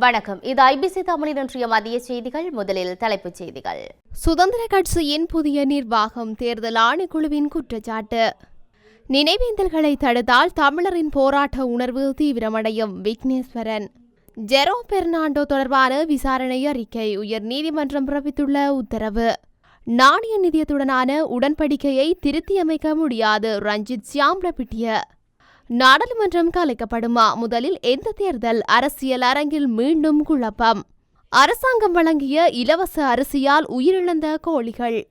வணக்கம். இது ஐபிசி தமிழின் இன்றைய மதிய செய்திகள். முதலில் தலைப்புச் செய்திகள். சுதந்திர கட்சியின் புதிய நிர்வாகம் தேர்தல் ஆணைக்குழுவின் குற்றச்சாட்டு. நினைவேந்தல்களை தடுத்தால் தமிழரின் போராட்ட உணர்வு தீவிரமடையும் விக்னேஸ்வரன். ஜெரோ பெர்னாண்டோ தொடர்பான விசாரணை அறிக்கை உயர் நீதிமன்றம் பிறப்பித்துள்ள உத்தரவு. நாணய நிதியத்துடனான உடன்படிக்கையை திருத்தியமைக்க முடியாது ரஞ்சித் சியாம்ரபிட்டிய. நாடாளுமன்றம் கலைக்கப்படுமா? முதலில் எந்த தேர்தல்? அரசியல் அரங்கில் மீண்டும் குழப்பம். அரசாங்கம் வழங்கிய இலவச அரிசியால் உயிரிழந்த கோழிகள்.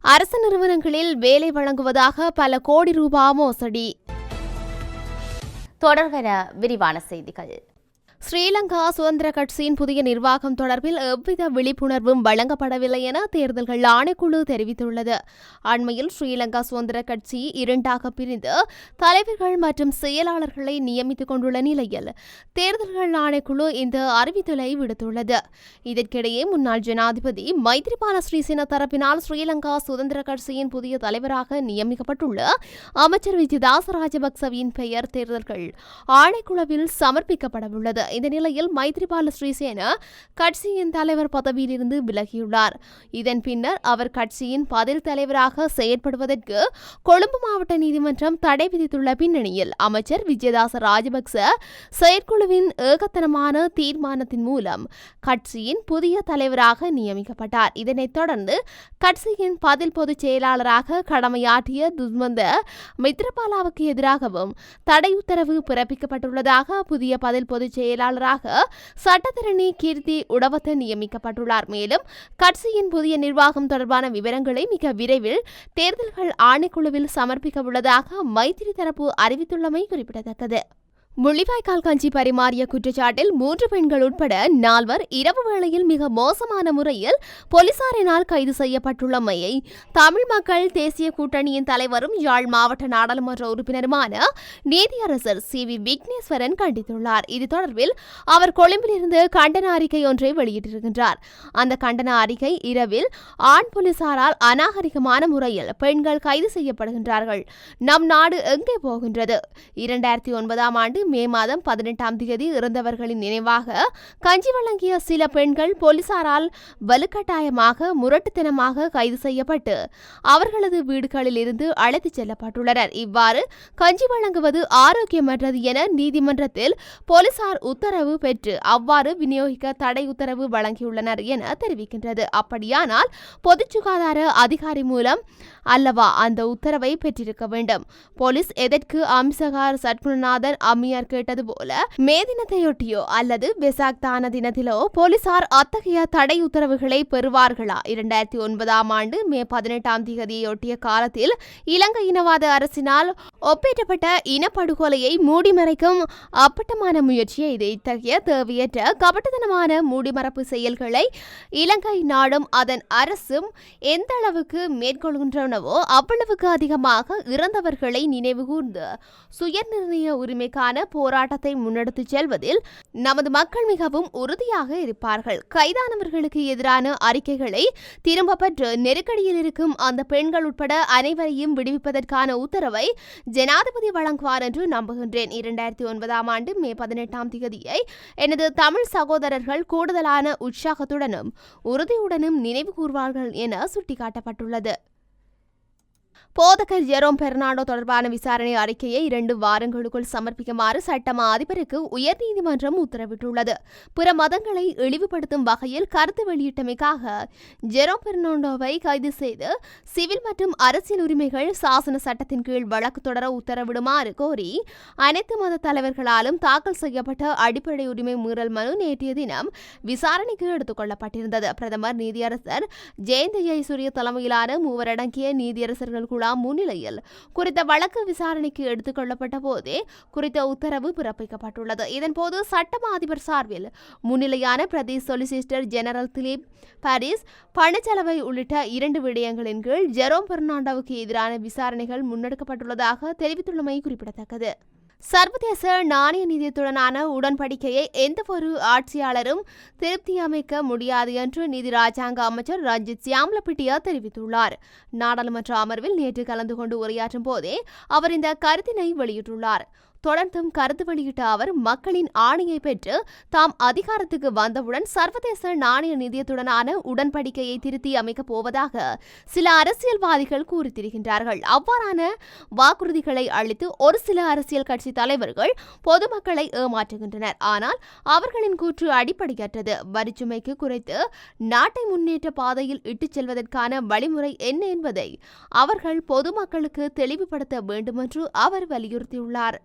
அரசு நிறுவனங்களில் வேலை வழங்குவதாக பல கோடி ரூபாய் மோசடி. தொடர்கிற விரிவான செய்திகள். ஸ்ரீலங்கா சுதந்திர கட்சியின் புதிய நிர்வாகம் தொடர்பில் எவ்வித விழிப்புணர்வும் வழங்கப்படவில்லை என தேர்தல்கள் ஆணைக்குழு தெரிவித்துள்ளது. அண்மையில் ஸ்ரீலங்கா சுதந்திர கட்சி இரண்டாக பிரிந்து தலைவர்கள் மற்றும் செயலாளர்களை நியமித்துக் கொண்டுள்ள நிலையில் தேர்தல்கள் ஆணைக்குழு இந்த அறிவித்தலை விடுத்துள்ளது. இதற்கிடையே முன்னாள் ஜனாதிபதி மைத்ரிபால ஸ்ரீசேன தரப்பினால் ஸ்ரீலங்கா சுதந்திர கட்சியின் புதிய தலைவராக நியமிக்கப்பட்டுள்ள அமைச்சர் விஜயதாச ராஜபக்சவின் பெயர் தேர்தல்கள் ஆணைக்குழுவில் சமர்ப்பிக்கப்படவுள்ளது. இந்த நிலையில் மைத்ரிபால ஸ்ரீசேன கட்சியின் தலைவர் பதவியிலிருந்து விலகியுள்ளார். இதன் பின்னர் அவர் கட்சியின் பதில் தலைவராக செயற்படுவதற்கு கொழும்பு மாவட்ட நீதிமன்றம் தடை விதித்துள்ள பின்னணியில் அமைச்சர் விஜயதாச ராஜபக்ச செயற்குழுவின் ஏகத்தனமான தீர்மானத்தின் மூலம் கட்சியின் புதிய தலைவராக நியமிக்கப்பட்டார். இதனைத் தொடர்ந்து கட்சியின் பதில் பொதுச் செயலாளராக கடமையாற்றிய துஷ்மந்த மித்ரபாலாவுக்கு எதிராகவும் தடை உத்தரவு பிறப்பிக்கப்பட்டுள்ளதாக புதிய பதில் பொதுச் செயலாளராக சட்டத்தரணி கீர்த்தி உடவத்த நியமிக்கப்பட்டுள்ளார். மேலும் கட்சியின் புதிய நிர்வாகம் தொடர்பான விவரங்களை மிக விரைவில் தேர்தல்கள் ஆணைக்குழுவில் சமர்ப்பிக்க உள்ளதாக மைத்திரி தரப்பு அறிவித்துள்ளமை குறிப்பிடத்தக்கது. முள்ளிவாய்க்கால் கஞ்சி பரிமாறிய குற்றச்சாட்டில் மூன்று பெண்கள் உட்பட நால்வர் இரவு வேளையில் மிக மோசமான முறையில் போலீசாரினால் கைது செய்யப்பட்டுள்ளமையை தமிழ் மக்கள் தேசிய கூட்டணியின் தலைவரும் யாழ் மாவட்ட நாடாளுமன்ற உறுப்பினருமான நீதியரசர் சி வி விக்னேஸ்வரன் கண்டித்துள்ளார். இது தொடர்பில் அவர் கொழும்பிலிருந்து கண்டன அறிக்கை ஒன்றை வெளியிட்டிருக்கின்றார். அந்த கண்டன அறிக்கை இரவில் ஆண் போலீசாரால் அநாகரிகமான முறையில் பெண்கள் கைது செய்யப்படுகின்றார்கள். நம் நாடு எங்கே போகின்றது? இரண்டாயிரத்தி ஒன்பதாம் ஆண்டு மே மாதம் பதினெட்டாம் தேதி இறந்தவர்களின் நினைவாக கஞ்சி வழங்கிய சில பெண்கள் போலீசாரால் வலுக்கட்டாயமாக முரட்டுத்தனமாக கைது செய்யப்பட்டு அவர்களது வீடுகளில் இருந்து அழைத்துச் செல்லப்பட்டுள்ளனர். இவ்வாறு கஞ்சி வழங்குவது ஆரோக்கியமற்றது என நீதிமன்றத்தில் போலீசார் உத்தரவு பெற்று அவ்வாறு விநியோகிக்க தடை உத்தரவு வழங்கியுள்ளனர் என தெரிவிக்கின்றது. அப்படியானால் பொது சுகாதார அதிகாரி மூலம் அல்லவா அந்த உத்தரவை பெற்றிருக்க வேண்டும்? போலீஸ் எதற்கு அம்சகார் சட்குணநாதன் அம்மியார் கேட்டது போல மே தினத்தையொட்டியோ அல்லது வெசாக் தான தினத்திலோ போலீசார் அத்தகைய தடை உத்தரவுகளை பெறுவார்களா? இரண்டாயிரத்தி ஒன்பதாம் ஆண்டு மே பதினெட்டாம் தேதியொட்டிய காலத்தில் இலங்கை இனவாத அரசினால் ஒப்பேற்றப்பட்ட இனப்படுகொலையை மூடிமறைக்கும் அப்பட்டமான முயற்சியை இது இத்தகைய தேவையற்ற கபட்டத்தனமான மூடிமறப்பு செயல்களை இலங்கை நாடும் அதன் அரசும் எந்த அளவுக்கு மேற்கொள்கின்றனவோ அவ்வளவுக்கு அதிகமாக இறந்தவர்களை நினைவுகூர்ந்து சுயநிர்ணய உரிமைக்கான போராட்டத்தை முன்னெடுத்துச் செல்வதில் நமது மக்கள் மிகவும் உறுதியாக இருப்பார்கள். கைதானவர்களுக்கு எதிரான அறிக்கைகளை திரும்ப பெற்று நெருக்கடியில் இருக்கும் அந்த பெண்கள் உட்பட அனைவரையும் விடுவிப்பதற்கான உத்தரவை ஜனாதிபதி வழங்குவார் என்று நம்புகின்றேன். இரண்டாயிரத்தி ஒன்பதாம் ஆண்டு மே பதினெட்டாம் தேதியை எனது தமிழ் சகோதரர்கள் கூடுதலான உற்சாகத்துடனும் உறுதியுடனும் நினைவு கூர்வார்கள் என சுட்டிக்காட்டப்பட்டுள்ளது. போதகர் ஜெரோம் பெர்னாண்டோ தொடர்பான விசாரணை அறிக்கையை இரண்டு வாரங்களுக்குள் சமர்ப்பிக்குமாறு சட்டமா அதிபருக்கு உயர்நீதிமன்றம் உத்தரவிட்டுள்ளது. பிற மதங்களை இழிவுபடுத்தும் வகையில் கருத்து வெளியிட்டமைக்காக ஜெரோம் பெர்னாண்டோவை கைது செய்து சிவில் மற்றும் அரசியல் உரிமைகள் சாசன சட்டத்தின் கீழ் வழக்கு தொடர உத்தரவிடுமாறு கோரி அனைத்து மத தலைவர்களாலும் தாக்கல் செய்யப்பட்ட அடிப்படை உரிமை மீறல் மனு நேற்றைய தினம் விசாரணைக்கு எடுத்துக் கொள்ளப்பட்டிருந்தது. பிரதமர் நீதியரசர் ஜெயந்த ஜெயசூரிய தலைமையிலான மூவரடங்கிய நீதியரசர்கள் குழா முன்னிலையில் குறித்த வழக்கு விசாரணைக்கு எடுத்துக் கொள்ளப்பட்ட போதே குறித்த உத்தரவு பிறப்பிக்கப்பட்டுள்ளது. இதன்போது சட்டமா அதிபர் சார்பில் முன்னிலையான பிரதி சொலிசிஸ்டர் ஜெனரல் திலீப் பாரிஸ் பணச்செலவை உள்ளிட்ட இரண்டு விடயங்களின் கீழ் ஜெரோம் பெர்னாண்டோவுக்கு எதிரான விசாரணைகள் முன்னெடுக்கப்பட்டுள்ளதாக தெரிவித்துள்ளமை குறிப்பிடத்தக்கது. சர்வதேச நாணய நிதியத்துடனான உடன்படிக்கையை எந்தவொரு ஆட்சியாளரும் திருப்தியமைக்க முடியாது என்று நிதி ராஜாங்க அமைச்சர் ரஞ்சித் சியாம்லபிட்டியா தெரிவித்துள்ளார். நாடாளுமன்ற அமர்வில் நேற்று கலந்து கொண்டு உரையாற்றும் போதே அவர் இந்த கருத்தினை வெளியிட்டுள்ளார். தொடர்ந்தும் கருத்து வெளியிட்ட அவர் மக்களின் ஆணையை பெற்று தாம் அதிகாரத்துக்கு வந்தவுடன் சர்வதேச நாணய நிதியத்துடனான உடன்படிக்கையை திருத்தி அமைக்கப் போவதாக சில அரசியல்வாதிகள் கூறித்திருக்கின்றார்கள். அவ்வாறான வாக்குறுதிகளை அளித்து ஒரு சில அரசியல் கட்சி தலைவர்கள் பொதுமக்களை ஏமாற்றுகின்றனர். ஆனால் அவர்களின் கூற்று அடிப்படையற்றது. வரிச்சுமைக்கு குறைத்து நாட்டை முன்னேற்ற பாதையில் இட்டுச் செல்வதற்கான வழிமுறை என்ன என்பதை அவர்கள் பொதுமக்களுக்கு தெளிவுபடுத்த வேண்டுமென்று அவர் வலியுறுத்தியுள்ளார்.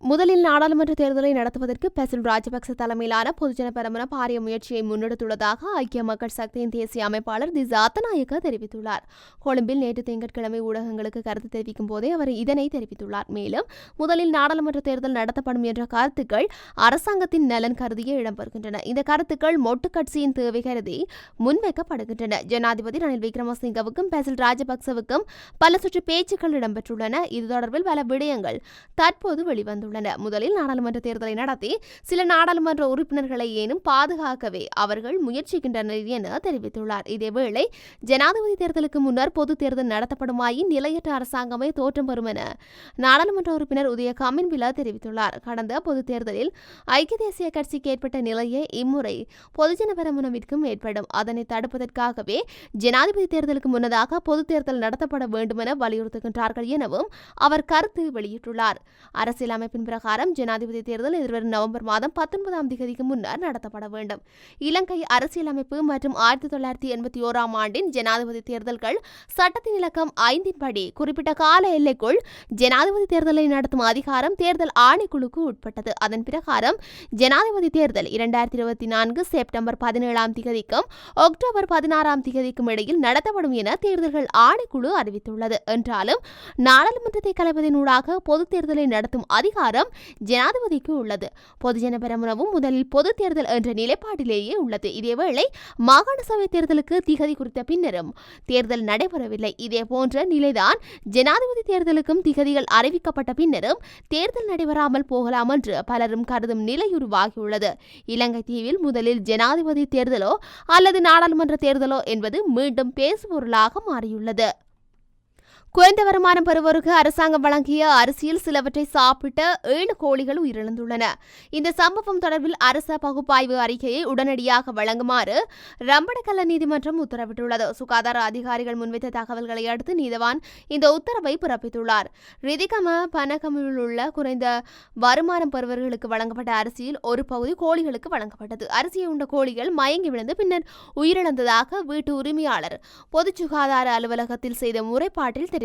முதலில் நாடாளுமன்ற தேர்தலை நடத்துவதற்கு பெசில் ராஜபக்ச தலைமையிலான பொதுஜன பெரமுன பாரிய முயற்சியை முன்னெடுத்துள்ளதாக ஐக்கிய மக்கள் சக்தியின் தேசிய அமைப்பாளர் தி ஜாத்தநாயக்க தெரிவித்துள்ளார். கொழும்பில் நேற்று திங்கட்கிழமை ஊடகங்களுக்கு கருத்து தெரிவிக்கும் போதே அவர் இதனை தெரிவித்துள்ளார். மேலும் முதலில் நாடாளுமன்ற தேர்தல் நடத்தப்படும் என்ற கருத்துக்கள் அரசாங்கத்தின் நலன் கருதியே இடம்பெறுகின்றன. இந்த கருத்துக்கள் மொட்டு கட்சியின் தேவை கருதி முன்வைக்கப்படுகின்றன. ஜனாதிபதி ரணில் விக்ரமசிங்கவுக்கும் பெசில் ராஜபக்சவுக்கும் பல சுற்று பேச்சுக்கள் இடம்பெற்றுள்ளன. இது தொடர்பில் பல விடயங்கள் தற்போது வெளிவந்துள்ளன. முதலில் நாடாளுமன்ற தேர்தலை நடத்தி சில நாடாளுமன்ற உறுப்பினர்களை ஏனும் பாதுகாக்கவே அவர்கள் முயற்சிக்கின்றனர் என தெரிவித்துள்ளார். இதேவேளை ஜனாதிபதி தேர்தலுக்கு முன்னர் பொது தேர்தல் நடத்தப்படுமாயின் நிலையற்ற அரசாங்கமே தோற்றம் பெறும் என நாடாளுமன்ற உறுப்பினர் உதய விழா தெரிவித்துள்ளார். கடந்த பொது தேர்தலில் ஐக்கிய தேசிய கட்சிக்கு ஏற்பட்ட நிலையே இம்முறை பொதுஜன பெரமுனவிற்கும் ஏற்படும். அதனை தடுப்பதற்காகவே ஜனாதிபதி தேர்தலுக்கு முன்னதாக பொது தேர்தல் நடத்தப்பட வேண்டும் என வலியுறுத்துகின்றார்கள் எனவும் அவர் கருத்து வெளியிட்டுள்ளார். அரசியலமைப்பு அறிவிப்பின் பிரகாரம் ஜனாதிபதி தேர்தல் எதிர்வரும் நவம்பர் மாதம் பத்தொன்பதாம் தேதிக்கு முன்னர் நடத்தப்பட வேண்டும். இலங்கை அரசியலமைப்பு மற்றும் ஆயிரத்தி தொள்ளாயிரத்தி எண்பத்தி ஓராம் ஆண்டின் ஜனாதிபதி தேர்தல்கள் சட்டத்தின் இலக்கம் ஐந்தின் படி குறிப்பிட்ட கால எல்லைக்குள் ஜனாதிபதி தேர்தலை நடத்தும் அதிகாரம் தேர்தல் ஆணைக்குழுக்கு உட்பட்டது. அதன் பிரகாரம் ஜனாதிபதி தேர்தல் இரண்டாயிரத்தி இருபத்தி நான்கு செப்டம்பர் பதினேழாம் திகதிக்கும் அக்டோபர் பதினாறாம் திகதிக்கும் இடையில் நடத்தப்படும் என தேர்தல்கள் ஆணைக்குழு அறிவித்துள்ளது. என்றாலும் நாடாளுமன்றத்தை கலைவதனூடாக பொது தேர்தலை நடத்தும் அதிகாரம் ஜனாதிபதிக்கு உள்ளது. பொதுஜன பெரமுனவும் முதலில் பொது தேர்தல் என்ற நிலைப்பாட்டிலேயே உள்ளது. இதேவேளை மாகாண சபை தேர்தலுக்கு திகதி குறித்த பின்னரும் தேர்தல் நடைபெறவில்லை. இதே போன்ற நிலைதான் ஜனாதிபதி தேர்தலுக்கும் திகதிகள் அறிவிக்கப்பட்ட பின்னரும் தேர்தல் நடைபெறாமல் போகலாம் என்று பலரும் கருதும் நிலை உருவாகியுள்ளது. இலங்கை தீவில் முதலில் ஜனாதிபதி தேர்தலோ அல்லது நாடாளுமன்ற தேர்தலோ என்பது மீண்டும் பேசுபொருளாக மாறியுள்ளது. குறைந்த வருமானம் பெறுவோருக்கு அரசாங்கம் வழங்கிய அரிசியில் சிலவற்றை சாப்பிட்ட ஏழு கோழிகள் உயிரிழந்துள்ளன. இந்த சம்பவம் தொடர்பில் அரச பகுப்பாய்வு அறிக்கையை உடனடியாக வழங்குமாறு ரம்படக்கல்ல நீதிமன்றம் உத்தரவிட்டுள்ளது. சுகாதார அதிகாரிகள் முன்வைத்த தகவல்களை அடுத்து நீதவான் இந்த உத்தரவை பிறப்பித்துள்ளார். ரிதிகம பனகமில் உள்ள குறைந்த வருமானம் பெறுவர்களுக்கு வழங்கப்பட்ட அரிசியில் ஒரு பகுதி கோழிகளுக்கு வழங்கப்பட்டது. அரிசியை உண்ட கோழிகள் மயங்கி விழுந்து பின்னர் உயிரிழந்ததாக வீட்டு உரிமையாளர் பொது சுகாதார அலுவலகத்தில் செய்த முறைப்பாட்டில்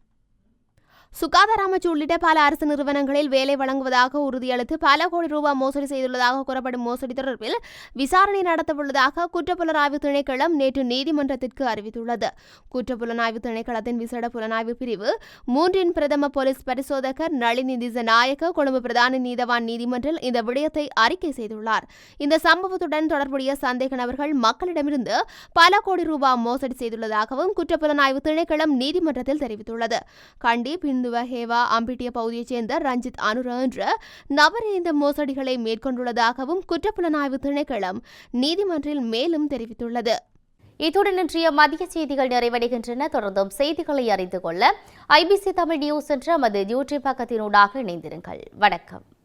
சுகாதார அமைச்சு உள்ளிட்ட பல அரசு நிறுவனங்களில் வேலை வழங்குவதாக உறுதியளித்து பல கோடி ரூபாய் மோசடி செய்துள்ளதாக கூறப்படும் மோசடி தொடர்பில் விசாரணை நடத்தவுள்ளதாக குற்றப்புலனாய்வு திணைக்களம் நேற்று நீதிமன்றத்திற்கு அறிவித்துள்ளது. குற்றப்புலனாய்வு திணைக்களத்தின் விசேட புலனாய்வு பிரிவு மூன்றின் பிரதம போலீஸ் பரிசோதகர் நளினி திசநாயக்க கொழும்பு பிரதான நீதவான் நீதிமன்றில் இந்த விடயத்தை அறிக்கை செய்துள்ளார். இந்த சம்பவத்துடன் தொடர்புடைய சந்தேக நபர்கள் மக்களிடமிருந்து பல கோடி ரூபாய் மோசடி செய்துள்ளதாகவும் குற்றப்புலனாய்வு திணைக்களம் நீதிமன்றத்தில் தெரிவித்துள்ளது. கண்டி பின் ஹேவா அம்பிட்டிய பகுதியைச் சேர்ந்த ரஞ்சித் அனுர என்ற நபர் இந்த மோசடிகளை மேற்கொண்டுள்ளதாகவும் குற்றப்புலனாய்வு திணைக்களம் நீதிமன்றில் மேலும் தெரிவித்துள்ளது. இத்துடன் இன்றைய மதிய செய்திகள் நிறைவடைகின்றன. தொடர்ந்தும் செய்திகளை அறிந்து கொள்ள ஐபிசி தமிழ் நியூஸ் என்ற நமது யூடியூப் பக்கத்தினூடாக இணைந்திருங்கள். வணக்கம்.